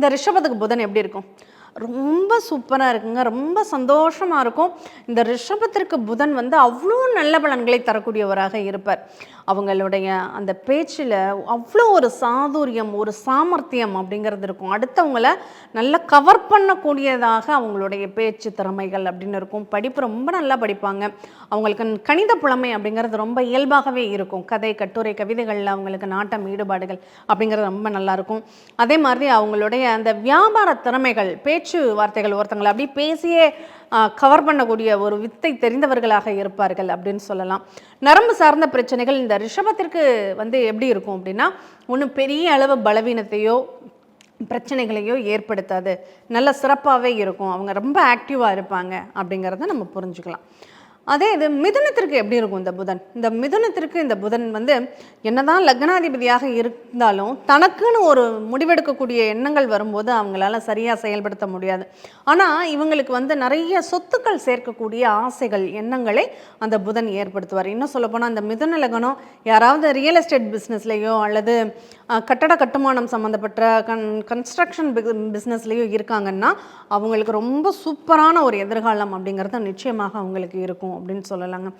இந்த ரிஷபத்துக்கு புதன் எப்படி இருக்கும்? ரொம்ப சூப்பராக இருக்குங்க. ரொம்ப சந்தோஷமாக இருக்கும். இந்த ரிஷபத்திற்கு புதன் வந்து அவ்வளோ நல்ல பலன்களை தரக்கூடியவராக இருப்பார். அவங்களுடைய அந்த பேச்சில் அவ்வளோ ஒரு சாதுரியம் ஒரு சாமர்த்தியம் அப்படிங்கிறது இருக்கும். அடுத்தவங்கள நல்லா கவர் பண்ணக்கூடியதாக அவங்களுடைய பேச்சு திறமைகள் அப்படின்னு இருக்கும். படிப்பு ரொம்ப நல்லா படிப்பாங்க. அவங்களுக்கு கணித புலமை அப்படிங்கிறது ரொம்ப இயல்பாகவே இருக்கும். கதை கட்டுரை கவிதைகளில் அவங்களுக்கு நாட்டம் ஈடுபாடுகள் அப்படிங்கிறது ரொம்ப நல்லாயிருக்கும் அதே மாதிரி அவங்களுடைய அந்த வியாபார திறமைகள் பேச்சு வார்த்தைகள் ஒருத்தங்களை அப்படியே பேசியே கவர் பண்ணக்கூடிய ஒரு வித்தை தெரிந்தவர்களாக இருப்பார்கள் அப்படின்னு சொல்லலாம். நரம்பு சார்ந்த பிரச்சனைகள் இந்த ரிஷபத்திற்கு வந்து எப்படி இருக்கும் அப்படின்னா ஒன்றும் பெரிய அளவு பலவீனத்தையோ பிரச்சனைகளையோ ஏற்படுத்தாது. நல்ல சிறப்பாகவே இருக்கும். அவங்க ரொம்ப ஆக்டிவாக இருப்பாங்க அப்படிங்கிறத நம்ம புரிஞ்சுக்கலாம். அதே இது மிதுனத்திற்கு எப்படி இருக்கும் இந்த புதன்? இந்த மிதுனத்திற்கு இந்த புதன் வந்து என்னதான் லக்னாதிபதியாக இருந்தாலும் தனக்குன்னு ஒரு முடிவெடுக்கக்கூடிய எண்ணங்கள் வரும்போது அவங்களால சரியாக செயல்படுத்த முடியாது. ஆனால் இவங்களுக்கு வந்து நிறைய சொத்துக்கள் சேர்க்கக்கூடிய ஆசைகள் எண்ணங்களை அந்த புதன் ஏற்படுத்துவார். இன்னும் சொல்லப்போனால் அந்த மிதுன லக்னம் யாராவது ரியல் எஸ்டேட் பிஸ்னஸ்லேயோ அல்லது கட்டட கட்டுமானம் சம்மந்தப்பட்ட கன் கன்ஸ்ட்ரக்ஷன் பிஸ்னஸ்லேயும் இருக்காங்கன்னா அவங்களுக்கு ரொம்ப சூப்பரான ஒரு எதிர்காலம் அப்படிங்கிறது நிச்சயமாக அவங்களுக்கு இருக்கும் அப்படின்னு சொல்லலாங்க.